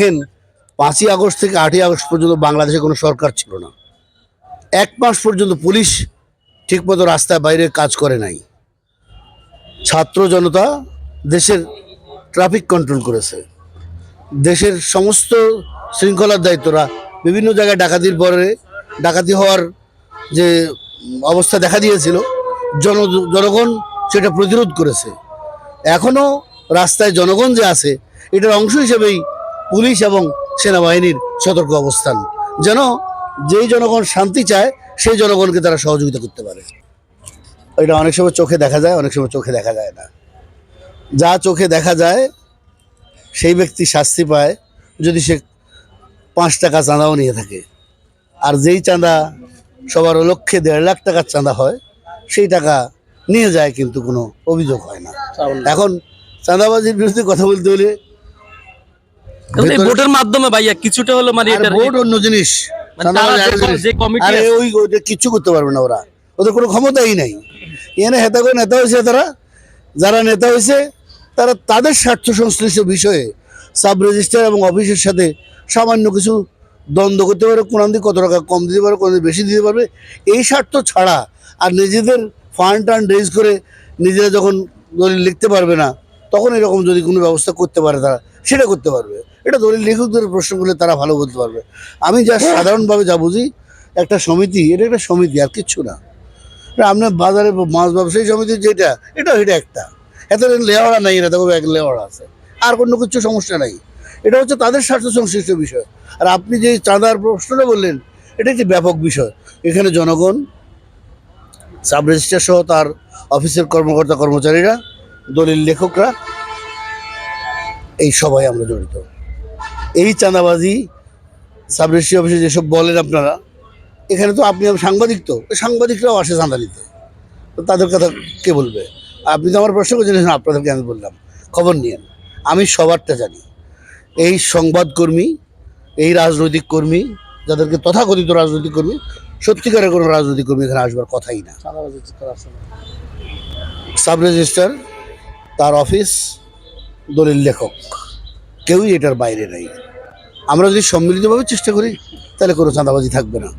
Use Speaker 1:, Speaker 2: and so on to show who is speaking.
Speaker 1: দেখেন, পাঁচই আগস্ট থেকে আটই আগস্ট পর্যন্ত বাংলাদেশে কোনো সরকার ছিল না। এক মাস পর্যন্ত পুলিশ ঠিকমতো রাস্তায় বাইরে কাজ করে নাই। ছাত্র জনতা দেশের ট্রাফিক কন্ট্রোল করেছে। দেশের সমস্ত শৃঙ্খলার দায়িত্বরা বিভিন্ন জায়গায় ডাকাতির পরে, ডাকাতি হওয়ার যে অবস্থা দেখা দিয়েছিল, জন, জনগণ সেটা প্রতিরোধ করেছে। এখনও রাস্তায় জনগণ যে আছে, এটার অংশ হিসেবেই পুলিশ এবং সেনাবাহিনীর সতর্ক অবস্থান। যেন যেই জনগণ শান্তি চায় সেই জনগণকে তারা সহযোগিতা করতে পারে। এটা অনেক সময় চোখে দেখা যায় অনেক সময় চোখে দেখা যায় না। যা চোখে দেখা যায় সেই ব্যক্তি শাস্তি পায় যদি সে পাঁচ টাকা চাঁদাও নিয়ে থাকে। আর যেই চাঁদা সবার লক্ষ্যে দেড় লাখ টাকার চাঁদা হয় সেই টাকা নিয়ে যায় কিন্তু কোনো অভিযোগ হয় না। এখন চাঁদাবাজির বিরুদ্ধে কথা বলতে হলে
Speaker 2: ভোটের মাধ্যমে ভাইয়া কিছুটা হলো মানে
Speaker 1: আর ভোট অন্য জিনিস।
Speaker 2: মানে কমিটি
Speaker 1: আরে ওই কিচ্ছু করতে পারবে না ওরা। ওদের কোনো ক্ষমতাই নাই। এনে হেতা করে নেতা হয়েছে তারা। যারা নেতা হয়েছে তারা তাদের স্বার্থ সংশ্লিষ্ট বিষয়ে সাব রেজিস্ট্রার এবং অফিসের সাথে সামান্য কিছু দ্বন্দ্ব করতে পারে কোন দিকে কত টাকা কম দিতে পারে কোন বেশি দিতে পারবে। এই স্বার্থ ছাড়া আর নিজেদের ফান্ড টান্ড রেজ করে নিজেরা যখন দলিল লিখতে পারবে না তখন এরকম যদি কোনো ব্যবস্থা করতে পারে তারা সেটা করতে পারবে। এটা দলিল লেখকদের প্রশ্ন করলে তারা ভালো বলতে পারবে। আমি যা সাধারণভাবে যা বুঝি, একটা সমিতি, এটা একটা সমিতি, আর কিচ্ছু না। আপনার বাজারে মাছ ব্যবসায়ী সমিতি যেটা, এটা এটা একটা। এত লেওয়ারা নাই এটা দেখো এক লেওয়ারা আছে। আর কোনো কিছু সমস্যা নাই। এটা হচ্ছে তাদের স্বার্থ সংশ্লিষ্ট বিষয়। আর আপনি যে চাঁদার প্রশ্নটা বললেন, এটা একটি ব্যাপক বিষয়। এখানে জনগণ সাব রেজিস্ট্রার সহ তার অফিসের কর্মকর্তা কর্মচারীরা দলিল লেখকরা, এই সবাই আমরা জড়িত। এই চাঁদাবাজি সাব রেজিস্ট্রি অফিসে যেসব বলেন আপনারা এখানে তো আপনি সাংবাদিক তো সাংবাদিকরাও আসে চাঁদা নিতে। তো তাদের কথা কে বলবে? আপনি তো আমার প্রশ্ন করছেন আপনাদেরকে আমি বললাম। খবর নিয়েন আমি সবারটা জানি। এই সংবাদকর্মী এই রাজনৈতিক কর্মী যাদেরকে তথাকথিত রাজনৈতিক কর্মী সত্যিকারের কোনো রাজনৈতিক কর্মী এখানে আসবার কথাই না। সাব রেজিস্ট্রার তার অফিস দলিল লেখক। কেউই এটার বাইরে নেই। আমরা যদি সম্মিলিতভাবে চেষ্টা করি তাহলে কোনো চাঁদাবাজি থাকবে না।